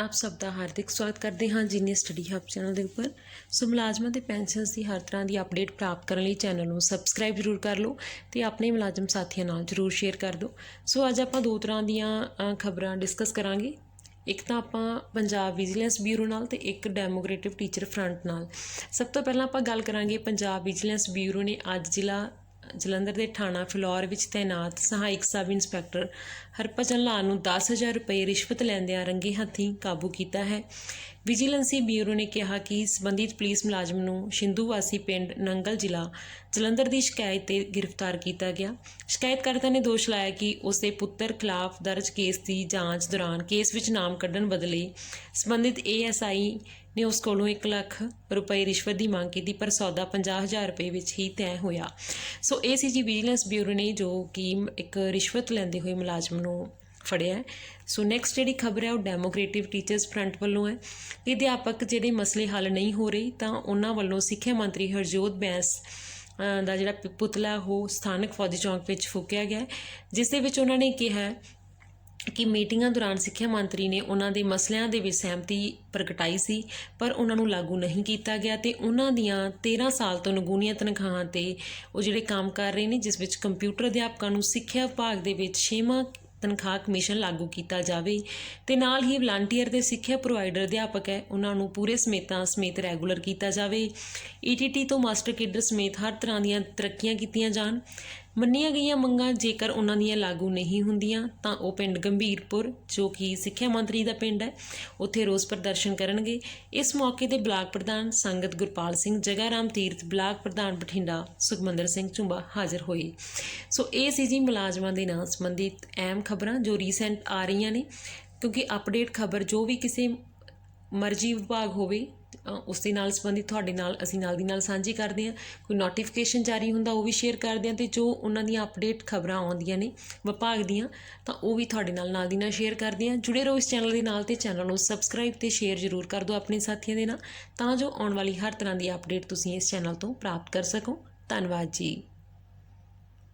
ਆਪ ਸਭ ਦਾ ਹਾਰਦਿਕ ਸਵਾਗਤ ਕਰਦੇ ਹਾਂ ਜੀਨੀਅਸ ਸਟੱਡੀ ਹੱਬ ਚੈਨਲ ਦੇ ਉੱਪਰ। ਸੋ ਮੁਲਾਜ਼ਮਾਂ ਦੇ ਪੈਨਸ਼ਨਸ ਦੀ ਹਰ ਤਰ੍ਹਾਂ ਦੀ ਅਪਡੇਟ ਪ੍ਰਾਪਤ ਕਰਨ ਲਈ ਚੈਨਲ ਨੂੰ ਸਬਸਕ੍ਰਾਈਬ ਜ਼ਰੂਰ ਕਰ ਲਓ ਤੇ ਆਪਣੇ ਮੁਲਾਜ਼ਮ ਸਾਥੀਆਂ ਨਾਲ ਜ਼ਰੂਰ ਸ਼ੇਅਰ ਕਰ ਦਿਓ। ਸੋ ਅੱਜ ਆਪਾਂ ਦੋ ਤਰ੍ਹਾਂ ਦੀਆਂ ਖਬਰਾਂ ਡਿਸਕਸ ਕਰਾਂਗੇ। ਇੱਕ ਤਾਂ ਆਪਾਂ ਪੰਜਾਬ ਵਿਜੀਲੈਂਸ ਬਿਊਰੋ ਨਾਲ ਤੇ ਇੱਕ ਡੈਮੋਕ੍ਰੇਟਿਵ ਟੀਚਰ ਫਰੰਟ ਨਾਲ। ਸਭ ਤੋਂ ਪਹਿਲਾਂ ਆਪਾਂ ਗੱਲ ਕਰਾਂਗੇ ਪੰਜਾਬ ਵਿਜੀਲੈਂਸ ਬਿਊਰੋ ਨੇ ਅੱਜ ਜ਼ਿਲ੍ਹਾ ਜਲੰਧਰ ਦੇ ਥਾਣਾ ਫਲੋਰ ਵਿੱਚ ਤਾਇਨਾਤ ਸਹਾਇਕ ਸਬ ਇੰਸਪੈਕਟਰ ਹਰਭਜਨ ਲਾਲ ਨੂੰ 10000 ਰੁਪਏ ਰਿਸ਼ਵਤ ਲੈਂਦਿਆਂ ਰੰਗੇ ਹੱਥੀਂ ਕਾਬੂ ਕੀਤਾ ਹੈ। ਵਿਜੀਲੈਂਸੀ ਬਿਊਰੋ ਨੇ ਕਿਹਾ ਕਿ ਸੰਬੰਧਿਤ ਪੁਲਿਸ ਮੁਲਾਜ਼ਮ ਨੂੰ ਸ਼ਿੰਦੂ ਵਾਸੀ ਪਿੰਡ ਨੰਗਲ ਜ਼ਿਲ੍ਹਾ ਜਲੰਧਰ ਦੀ ਸ਼ਿਕਾਇਤ ਤੇ ਗ੍ਰਿਫਤਾਰ ਕੀਤਾ ਗਿਆ। ਸ਼ਿਕਾਇਤਕਰਤਾ ਨੇ ਦੋਸ਼ ਲਾਇਆ ਕਿ ਉਸ ਦੇ ਪੁੱਤਰ ਖਿਲਾਫ ਦਰਜ ਕੇਸ ਦੀ ਜਾਂਚ ਦੌਰਾਨ ਕੇਸ ਵਿੱਚ ਨਾਮ ਕੱਢਣ ਬਦਲੇ ਸੰਬੰਧਿਤ ਏਐਸਆਈ ਨੇ ਉਸ ਕੋਲੋਂ 1 ਲੱਖ ਰੁਪਏ ਰਿਸ਼ਵਤ ਦੀ ਮੰਗ ਕੀਤੀ, ਪਰ ਸੌਦਾ 50000 ਰੁਪਏ ਵਿੱਚ ਹੀ ਤੈਅ ਹੋਇਆ। ਸੋ ਇਹ ਸੀ ਜੀ ਵਿਜੀਲੈਂਸ ਬਿਊਰੋ ਨੇ ਜੋ ਕਿ ਇੱਕ ਰਿਸ਼ਵਤ ਲੈਂਦੇ ਹੋਏ ਮੁਲਾਜ਼ਮ ਨੂੰ ਫੜਿਆ ਸੋ ਨੈਕਸਟ ਜਿਹੜੀ ਖਬਰ ਹੈ, ਉਹ ਡੈਮੋਕ੍ਰੇਟਿਵ ਟੀਚਰਸ ਫਰੰਟ ਵੱਲੋਂ ਹੈ। ਕਿ ਅਧਿਆਪਕ ਜਿਹੜੇ ਮਸਲੇ ਹੱਲ ਨਹੀਂ ਹੋ ਰਹੇ, ਤਾਂ ਉਹਨਾਂ ਵੱਲੋਂ ਸਿੱਖਿਆ ਮੰਤਰੀ ਹਰਜੋਤ ਬੈਂਸ ਦਾ ਜਿਹੜਾ ਪੁਤਲਾ, ਉਹ ਸਥਾਨਕ ਫੌਜੀ ਚੌਂਕ ਵਿੱਚ ਫੂਕਿਆ ਗਿਆ ਜਿਸ ਦੇ ਵਿੱਚ ਉਹਨਾਂ ਨੇ ਕਿਹਾ ਕਿ ਮੀਟਿੰਗਾਂ ਦੌਰਾਨ ਸਿੱਖਿਆ ਮੰਤਰੀ ਨੇ ਉਹਨਾਂ ਦੇ ਮਸਲਿਆਂ ਦੇ ਵਿੱਚ ਸਹਿਮਤੀ ਪ੍ਰਗਟਾਈ ਸੀ, ਪਰ ਉਹਨਾਂ ਨੂੰ ਲਾਗੂ ਨਹੀਂ ਕੀਤਾ ਗਿਆ ਤੇ ਉਹਨਾਂ ਦੀਆਂ 13 ਸਾਲ ਤੋਂ ਨਗੂਨੀਆਂ ਤਨਖਾਹਾਂ ਤੇ ਉਹ ਜਿਹੜੇ ਕੰਮ ਕਰ ਰਹੇ ਨੇ, ਜਿਸ ਵਿੱਚ ਕੰਪਿਊਟਰ ਅਧਿਆਪਕਾਂ ਨੂੰ ਸਿੱਖਿਆ ਵਿਭਾਗ ਦੇ ਵਿੱਚ ਛੇਵਾਂ ਤਨਖਾਹ ਕਮਿਸ਼ਨ ਲਾਗੂ ਕੀਤਾ ਜਾਵੇ ਤੇ ਨਾਲ ਹੀ ਵਲੰਟੀਅਰ ਦੇ ਸਿੱਖਿਆ ਪ੍ਰੋਵਾਈਡਰ ਅਧਿਆਪਕ ਹੈ, ਉਹਨਾਂ ਨੂੰ ਪੂਰੇ ਸਮੇਤਾਂ ਸਮੇਤ ਰੈਗੂਲਰ ਕੀਤਾ ਜਾਵੇ। ਈਟੀਟੀ ਤੋਂ ਮਾਸਟਰ ਕੇਡਰ ਸਮੇਤ ਹਰ ਤਰ੍ਹਾਂ ਦੀਆਂ ਤਰੱਕੀਆਂ ਕੀਤੀਆਂ ਜਾਣ। ਮੰਨੀਆਂ ਗਈਆਂ ਮੰਗਾਂ ਜੇਕਰ ਉਹਨਾਂ ਦੀਆਂ ਲਾਗੂ ਨਹੀਂ ਹੁੰਦੀਆਂ, ਤਾਂ ਉਹ ਪਿੰਡ ਗੰਭੀਰਪੁਰ, ਜੋ ਕਿ ਸਿੱਖਿਆ ਮੰਤਰੀ ਦਾ ਪਿੰਡ ਹੈ, ਉੱਥੇ ਰੋਸ ਪ੍ਰਦਰਸ਼ਨ ਕਰਨਗੇ। ਇਸ ਮੌਕੇ ਤੇ ਬਲਾਕ ਪ੍ਰਧਾਨ ਸੰਗਤ ਗੁਰਪਾਲ ਸਿੰਘ ਜਗਾਰਾਮ ਤੀਰਥ ਬਲਾਕ ਪ੍ਰਧਾਨ ਬਠਿੰਡਾ ਸੁਖਮੰਦਰ ਸਿੰਘ ਝੁੰਬਾ ਹਾਜ਼ਰ ਹੋਏ। ਸੋ ਇਹ ਸੀ ਜੀ ਮੁਲਾਜ਼ਮਾਂ ਦੇ ਨਾਲ ਸੰਬੰਧਿਤ ਅਹਿਮ ਖਬਰਾਂ ਜੋ ਰੀਸੈਂਟ ਆ ਰਹੀਆਂ ਨੇ, ਕਿਉਂਕਿ ਅਪਡੇਟ ਖਬਰ ਜੋ ਵੀ ਕਿਸੇ ਮਰਜ਼ੀ ਵਿਭਾਗ ਹੋਵੇ ਉਸ ਦੇ ਨਾਲ ਸੰਬੰਧਿਤ, ਤੁਹਾਡੇ ਨਾਲ, ਅਸੀਂ ਨਾਲ ਦੀ ਨਾਲ ਸਾਂਝੀ ਕਰਦੇ ਹਾਂ। ਕੋਈ ਨੋਟੀਫਿਕੇਸ਼ਨ ਜਾਰੀ ਹੁੰਦਾ, ਉਹ ਵੀ ਸ਼ੇਅਰ ਕਰਦੇ ਹਾਂ ਤੇ ਜੋ ਉਹਨਾਂ ਦੀਆਂ ਅਪਡੇਟ ਖਬਰਾਂ ਆਉਂਦੀਆਂ ਨੇ, ਵਿਭਾਗ ਦੀਆਂ, ਤਾਂ ਉਹ ਵੀ ਤੁਹਾਡੇ ਨਾਲ ਨਾਲ ਦੀ ਨਾਲ ਸ਼ੇਅਰ ਕਰਦੇ ਹਾਂ। ਜੁੜੇ ਰਹੋ ਇਸ ਚੈਨਲ ਦੇ ਨਾਲ ਤੇ ਚੈਨਲ ਨੂੰ ਸਬਸਕ੍ਰਾਈਬ ਤੇ ਸ਼ੇਅਰ ਜ਼ਰੂਰ ਕਰ ਦਿਓ ਆਪਣੇ ਸਾਥੀਆਂ ਦੇ ਨਾਲ, ਤਾਂ ਜੋ ਆਉਣ ਵਾਲੀ ਹਰ ਤਰ੍ਹਾਂ ਦੀ ਅਪਡੇਟ ਤੁਸੀਂ ਇਸ ਚੈਨਲ ਤੋਂ ਪ੍ਰਾਪਤ ਕਰ ਸਕੋ। ਧੰਨਵਾਦ ਜੀ।